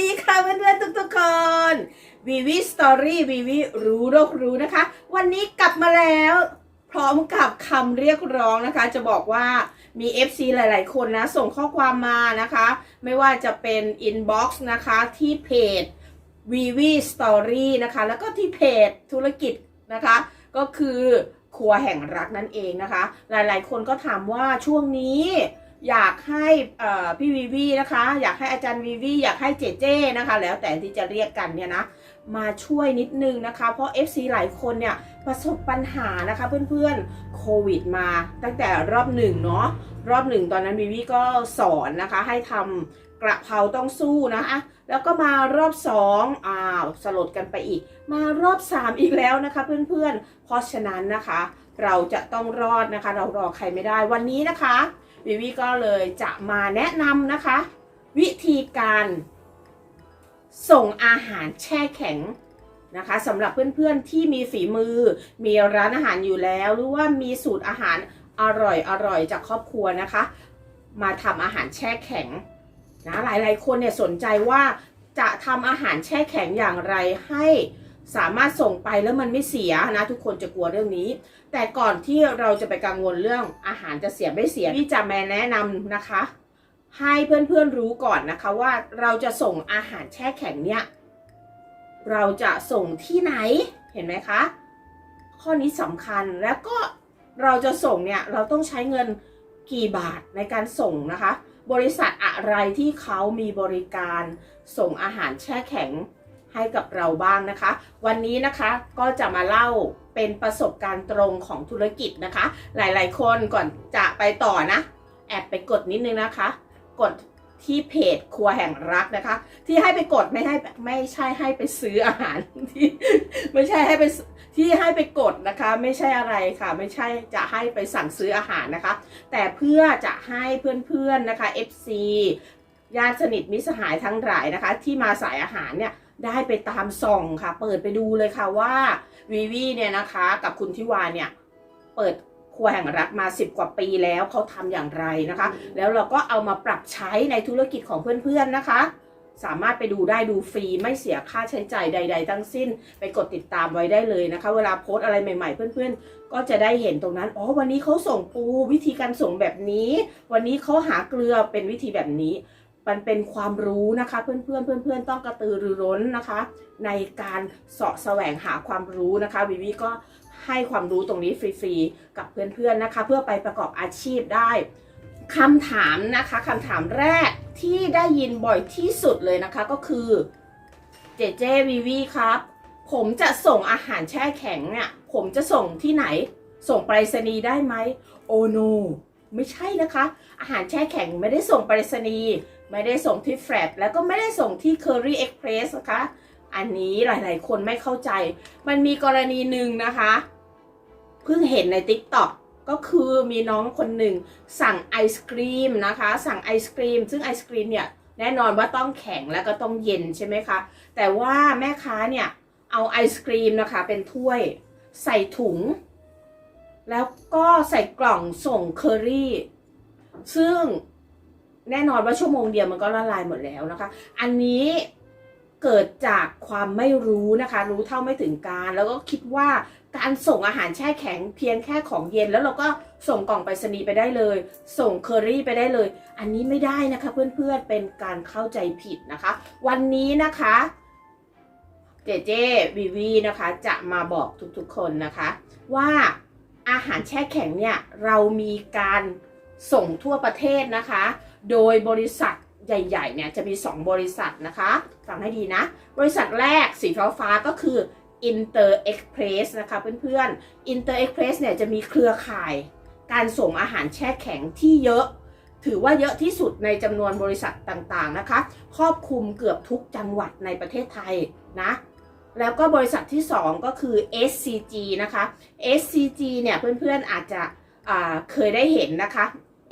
ดีค่ะเพื่อนๆทุกๆคนวีวีสตอรี่วีวีรู้โรครู้นะคะ วันนี้กลับมาแล้ว พร้อมกับคำเรียกร้องนะคะ จะบอกว่ามี FC หลายๆ คนนะ ส่งข้อความมานะคะ ไม่ว่าจะเป็น Inbox นะคะที่เพจ v v Story นะคะ แล้วก็ที่เพจธุรกิจนะคะ ก็คือครัวแห่งรักนั่นเองนะคะ หลายๆ คนก็ถามว่าช่วงนี้ อยากให้พี่วีวีนะคะ อยากให้อาจารย์วีวีอยากให้เจเจนะคะ แล้วแต่ที่จะเรียกกันเนี่ยนะมาช่วยนิดนึงนะคะ เพราะ FC หลายคนเนี่ยประสบปัญหานะคะเพื่อนๆโควิดมา ตั้งแต่รอบหนึ่งเนาะรอบหนึ่งตอนนั้นวีวีก็สอนนะคะให้ทำกระเพราต้องสู้นะคะแล้วก็มารอบสองอ้าวสลดกันไปอีก มารอบสามอีกแล้วนะคะเพื่อนๆ เพราะฉะนั้นนะคะ เราจะต้องรอดนะคะ เรารอใครไม่ได้วันนี้นะคะ วิวีก็เลยจะมาแนะนำนะคะ วิธีการส่งอาหารแช่แข็งนะคะสำหรับเพื่อนๆที่มีฝีมือ มีร้านอาหารอยู่แล้ว หรือว่ามีสูตรอาหารอร่อยอร่อยจากครอบครัวนะคะ มาทำอาหารแช่แข็งนะหลายๆคนเนี่ยสนใจว่าจะทำอาหารแช่แข็งอย่างไรให้ สามารถส่งไปแล้วมันไม่เสียนะทุกคนจะกลัวเรื่องนี้ แต่ก่อนที่เราจะไปกังวลเรื่องอาหารจะเสียไม่เสียพี่จะมาแนะนำนะคะ ให้เพื่อนๆรู้ก่อนนะคะว่าเราจะส่งอาหารแช่แข็งเนี่ยเราจะส่งที่ไหนเห็นไหมคะ ข้อนี้สำคัญแล้วก็เราจะส่งเนี่ยเราต้องใช้เงินกี่บาทในการส่งนะคะ บริษัทอะไรที่เขามีบริการส่งอาหารแช่แข็ง ให้กับเราบ้างนะคะ วันนี้นะคะก็จะมาเล่าเป็นประสบการณ์ตรงของธุรกิจนะคะ หลายๆ คนก่อนจะไปต่อนะ แอบไปกดนิดนึงนะคะ กดที่เพจครัวแห่งรักนะคะ ที่ให้ไปกดไม่ให้ไม่ใช่ให้ไปซื้ออาหารที่ไม่ใช่ให้ไปที่ให้ไปกดนะคะ ไม่ใช่อะไรค่ะ ไม่ใช่จะให้ไปสั่งซื้ออาหารนะคะ แต่เพื่อจะให้เพื่อนๆนะคะ FC ญาติสนิทมิสหายทั้งหลายนะคะ ที่มาสายอาหารเนี่ย ได้ไปตามส่องค่ะ เปิดไปดูเลยค่ะว่าวีวีเนี่ยนะคะ กับคุณทิวาเนี่ย เปิดครัวแห่งรักมา 10 กว่าปีแล้วเขาทำอย่างไรนะคะ แล้วเราก็เอามาปรับใช้ในธุรกิจของเพื่อนๆนะคะ สามารถไปดูได้ดูฟรีไม่เสียค่าใช้จ่ายใด ๆ ทั้งสิ้น ไปกดติดตามไว้ได้เลยนะคะ เวลาโพสต์อะไรใหม่ๆ เพื่อนๆ ก็จะได้เห็นตรงนั้น อ๋อ วันนี้เขาส่งปูวิธีการส่งแบบนี้ วันนี้เขาหาเกลือเป็นวิธีแบบนี้ มันเป็นความรู้นะคะเพื่อนๆเพื่อนๆต้องกระตือรือร้นนะคะ ในการเสาะแสวงหาความรู้นะคะวิวีก็ให้ความรู้ตรงนี้ฟรีๆกับเพื่อนๆนะคะ เพื่อไปประกอบอาชีพได้คำถามนะคะคำถามแรกที่ได้ยินบ่อยที่สุดเลยนะคะก็คือเจเจวีวีครับ ผมจะส่งอาหารแช่แข็งเนี่ยผมจะส่งที่ไหน ส่งไปรษณีย์ได้ไหมโอโน ไม่ใช่นะคะ อาหารแช่แข็งไม่ได้ส่งไปรษณีย์ ไม่ได้ส่งที่แฟลตแล้วก็ไม่ได้ส่งที่ Curry Express นะคะ อันนี้หลายๆ คนไม่เข้าใจ มันมีกรณีหนึ่งนะคะ เพิ่งเห็นใน TikTok ก็คือมีน้องคนหนึ่งสั่งไอศครีมนะคะ สั่งไอศครีม ซึ่งไอศครีมเนี่ยแน่นอนว่าต้องแข็งแล้วก็ต้องเย็นใช่ไหมคะ แต่ว่าแม่ค้าเนี่ยเอาไอศครีมนะคะเป็นถ้วยใส่ถุง แล้วก็ใส่กล่องส่งเคอรี่ ซึ่ง แน่นอนว่าชั่วโมงเดียวมันก็ละลายหมดแล้วนะคะ อันนี้เกิดจากความไม่รู้นะคะ รู้เท่าไม่ถึงการ แล้วก็คิดว่าการส่งอาหารแช่แข็งเพียงแค่ของเย็น แล้วเราก็ส่งกล่องไปรษณีย์ไปได้เลย ส่งเคอรี่ไปได้เลย อันนี้ไม่ได้นะคะเพื่อนๆเป็นการเข้าใจผิดนะคะ วันนี้นะคะเจเจวีวีนะคะ จะมาบอกทุกๆคนนะคะ ว่าอาหารแช่แข็งเนี่ยเรามีการส่งทั่วประเทศนะคะ โดยบริษัทใหญ่ๆเนี่ยจะมี 2 บริษัทนะคะฟังให้ดีนะ บริษัทแรกสีฟ้าฟ้าก็คือ Inter Express นะคะเพื่อนๆ Inter Express เนี่ยจะมีเครือข่ายการส่งอาหารแช่แข็งที่เยอะ ถือว่าเยอะที่สุดในจำนวนบริษัทต่างๆนะคะ ครอบคลุมเกือบทุกจังหวัดในประเทศไทยนะแล้วก็บริษัทที่ 2 ก็คือ SCG นะคะ SCG เนี่ยเพื่อนๆอาจจะเคยได้เห็นนะคะ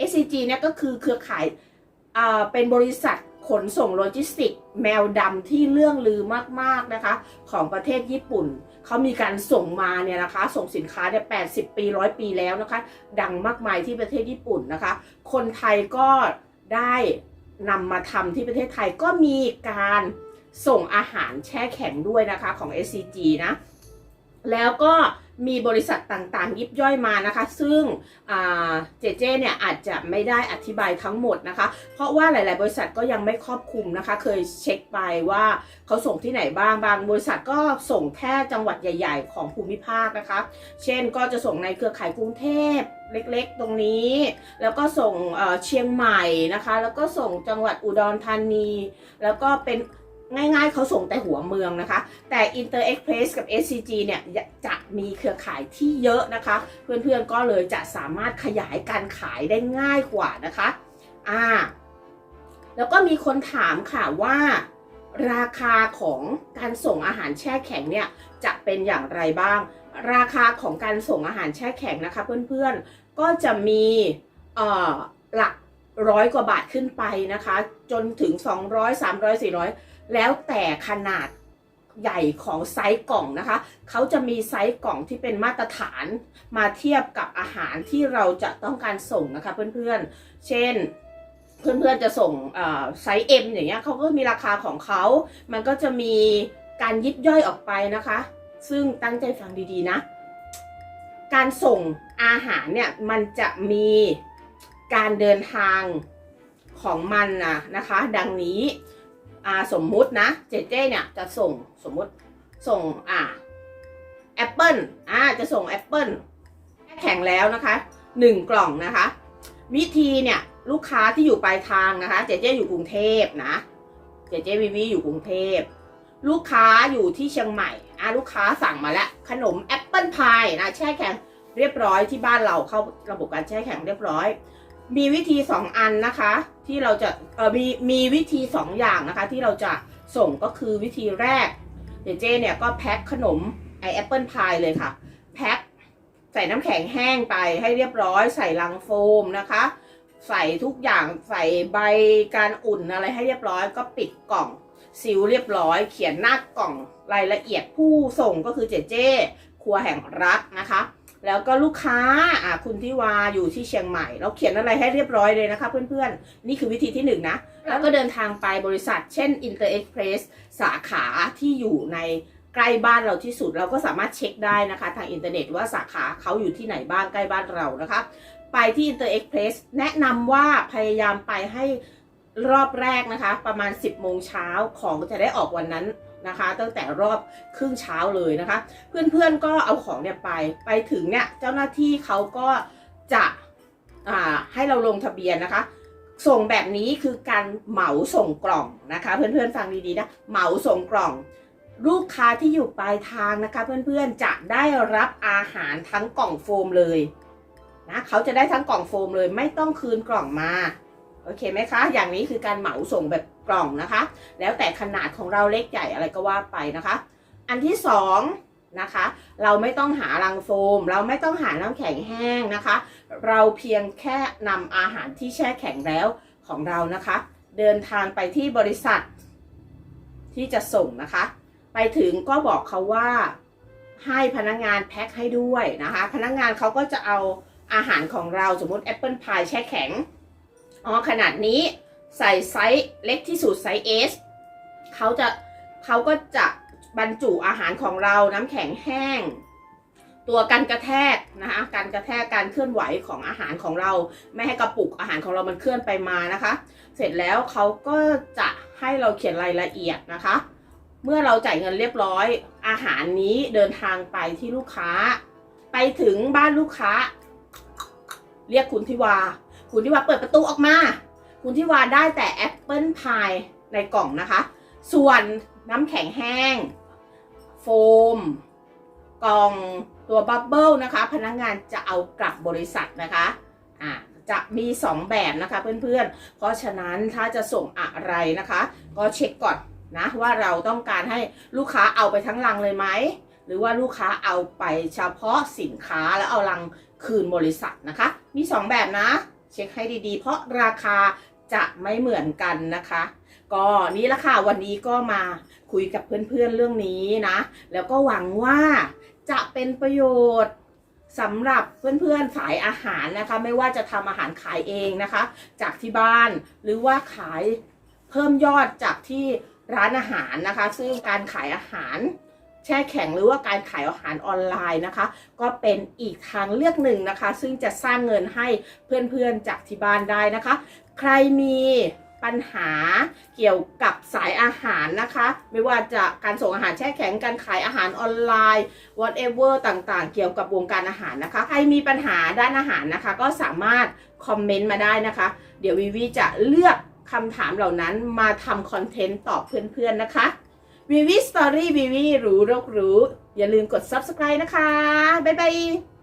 SCG เนี่ยก็คือเครือข่ายเป็นบริษัทขนส่งโลจิสติก แมวดำที่เรื่องลือมากๆนะคะ ของประเทศญี่ปุ่น เขามีการส่งมาเนี่ยนะคะ ส่งสินค้าเนี่ย80ปีร้อยปีแล้วนะคะ ดังมากมายที่ประเทศญี่ปุ่นนะคะ คนไทยก็ได้นำมาทำที่ประเทศไทยก็มีการส่งอาหารแช่แข็งด้วยนะคะของ SCG นะ แล้วก็ มีบริษัทต่างๆ ยิบย่อยมานะคะ ซึ่งเจเจเนี่ยอาจจะไม่ได้อธิบายทั้งหมดนะคะ เพราะว่าหลาย ๆ บริษัทก็ยังไม่ครอบคลุมนะคะ เคยเช็คไปว่าเขาส่งที่ไหนบ้าง บางบริษัทก็ส่งแค่จังหวัดใหญ่ ๆ ของภูมิภาคนะคะ เช่นก็จะส่งในเครือข่ายกรุงเทพเล็กๆ ตรงนี้ แล้วก็ส่งเชียงใหม่นะคะ แล้วก็ส่งจังหวัดอุดรธานี แล้วก็เป็น ง่ายๆ เขาส่งแต่หัวเมืองนะคะ แต่ Inter Express กับ SCG เนี่ยจะมีเครือข่ายที่เยอะนะคะ เพื่อนๆก็เลยจะสามารถขยายการขายได้ง่ายกว่านะคะอ่าแล้วก็มีคนถามค่ะว่าราคาของการส่งอาหารแช่แข็งเนี่ยจะเป็นอย่างไรบ้าง ราคาของการส่งอาหารแช่แข็งนะคะ เพื่อนๆก็จะมีหลักร้อยกว่าบาทขึ้นไปนะคะ จนถึง 200 300 400 แล้วแต่ขนาดใหญ่ของไซส์กล่องนะคะ เขาจะมีไซส์กล่องที่เป็นมาตรฐานมาเทียบกับอาหารที่เราจะต้องการส่งนะคะเพื่อนๆ เช่นเพื่อนๆจะส่งไซส์ M อย่างเงี้ยเขาก็มีราคาของเขา มันก็จะมีการยิบย่อยออกไปนะคะ ซึ่งตั้งใจฟังดีๆนะ การส่งอาหารเนี่ยมันจะมีการเดินทางของมันนะนะคะ ดังนี้ อ่าสมมุตินะ เจเจเนี่ยจะส่งสมมุติส่งอ่าแอปเปิลอ่าจะส่งแอปเปิลแข็งแล้วนะคะหนึ่งกล่องนะคะ วิธีเนี่ยลูกค้าที่อยู่ปลายทางนะคะ เจเจอยู่กรุงเทพนะ เจเจวีวีอยู่กรุงเทพ ลูกค้าอยู่ที่เชียงใหม่อะลูกค้าสั่งมาแล้ว ขนมแอปเปิลพายนะแช่แข็งเรียบร้อยที่บ้านเราเข้าระบบการแช่แข็งเรียบร้อย มีวิธี 2 อันนะคะ ที่เราจะมีมีวิธี 2 อย่างนะคะ ที่เราจะส่งก็คือวิธีแรกเจเจเนี่ยก็แพ็คขนมไอแอปเปิลพายเลยค่ะแพ็คใส่น้ำแข็งแห้งไปให้เรียบร้อย ใส่ลังโฟมนะคะ ใส่ทุกอย่างใส่ใบการอุ่นอะไรให้เรียบร้อย ก็ปิดกล่องซิลเรียบร้อย เขียนหน้ากล่องรายละเอียดผู้ส่งก็คือเจเจครัวแห่งรักนะคะ แล้วก็ลูกค้าอ่าคุณที่วาอยู่ที่เชียงใหม่ เราเขียนอะไรให้เรียบร้อยเลยนะคะเพื่อนๆ นี่คือวิธีที่หนึ่งนะ แล้วก็เดินทางไปบริษัท เช่น Inter Express สาขาที่อยู่ในใกล้บ้านเราที่สุด เราก็สามารถเช็คได้นะคะ ทางอินเทอร์เน็ตว่าสาขาเขาอยู่ที่ไหนบ้างใกล้บ้านเรานะคะ ไปที่ Inter Express แนะนำว่าพยายามไปให้รอบแรกนะคะ ประมาณ 10โมงเช้าของจะได้ออกวันนั้น นะคะ ตั้งแต่รอบครึ่งเช้าเลยนะคะ เพื่อนๆก็เอาของเนี่ยไปไปถึงเนี่ยเจ้าหน้าที่เขาก็จะให้เราลงทะเบียนนะคะ ส่งแบบนี้คือการเหมาส่งกล่องนะคะ เพื่อนๆฟังดีๆนะเหมาส่งกล่อง ลูกค้าที่อยู่ปลายทางนะคะ เพื่อนๆจะได้รับอาหารทั้งกล่องโฟมเลยนะเขาจะได้ทั้งกล่องโฟมเลยไม่ต้องคืนกล่องมาโอเคไหมคะ อย่างนี้คือการเหมาส่งแบบ กล่องนะคะ แล้วแต่ขนาดของเราเล็กใหญ่อะไรก็ว่าไปนะคะ อันที่สองนะคะ เราไม่ต้องหารังโฟม เราไม่ต้องหาน้ำแข็งแห้งนะคะ เราเพียงแค่นำอาหารที่แช่แข็งแล้วของเรานะคะ เดินทางไปที่บริษัทที่จะส่งนะคะ ไปถึงก็บอกเขาว่าให้พนักงานแพ็คให้ด้วยนะคะ พนักงานเขาก็จะเอาอาหารของเราสมมติแอปเปิลพายแช่แข็งอ๋อขนาดนี้ ใส่ไซส์เล็กที่สุดไซส์ S เขาจะเขาก็จะบรรจุอาหารของเราน้ำแข็งแห้ง ตัวกันกระแทกนะคะการกระแทกการเคลื่อนไหวของอาหารของเรา ไม่ให้กระปุกอาหารของเรามันเคลื่อนไปมานะคะ เสร็จแล้วเขาก็จะให้เราเขียนรายละเอียดนะคะ เมื่อเราจ่ายเงินเรียบร้อย อาหารนี้เดินทางไปที่ลูกค้า ไปถึงบ้านลูกค้า เรียกคุณทิวา คุณทิวาเปิดประตูออกมา คุณทิวาได้แต่แอปเปิลพายในกล่องนะคะ ส่วนน้ำแข็งแห้ง โฟม กล่องตัวบับเบิลนะคะ พนักงานจะเอากลับบริษัทนะคะอ่าจะมี 2 แบบนะคะเพื่อนๆ เพราะฉะนั้นถ้าจะส่งอะไรนะคะ ก็เช็คก่อนนะว่าเราต้องการให้ลูกค้าเอาไปทั้งลังเลยไหม หรือว่าลูกค้าเอาไปเฉพาะสินค้าแล้วเอาลังคืนบริษัทนะคะ มี 2 แบบนะ เช็คให้ดีๆ เพราะราคา จะไม่เหมือนกันนะคะ ก็นี่ละค่ะวันนี้ก็มาคุยกับเพื่อนๆเรื่องนี้นะ แล้วก็หวังว่าจะเป็นประโยชน์สำหรับเพื่อนๆสายอาหารนะคะ ไม่ว่าจะทำอาหารขายเองนะคะ จากที่บ้านหรือว่าขายเพิ่มยอดจากที่ร้านอาหารนะคะ ซึ่งการขายอาหารแช่แข็งหรือว่าการขายอาหารออนไลน์นะคะ ก็เป็นอีกทางเลือกหนึ่งนะคะ ซึ่งจะสร้างเงินให้เพื่อนๆจากที่บ้านได้นะคะ ใครมีปัญหาเกี่ยวกับสายอาหารนะคะ ไม่ว่าจะการส่งอาหารแช่แข็งการขายอาหารออนไลน์ whatever ต่างๆ เกี่ยวกับวงการอาหารนะคะ ใครมีปัญหาด้านอาหารนะคะ ก็สามารถคอมเมนต์มาได้นะคะ เดี๋ยววิวีจะเลือกคำถามเหล่านั้นมาทำคอนเทนต์ตอบเพื่อนๆนะคะวิวีสตอรี่วิวีรู้โรครู้ อย่าลืมกด subscribe นะคะ บ๊ายบาย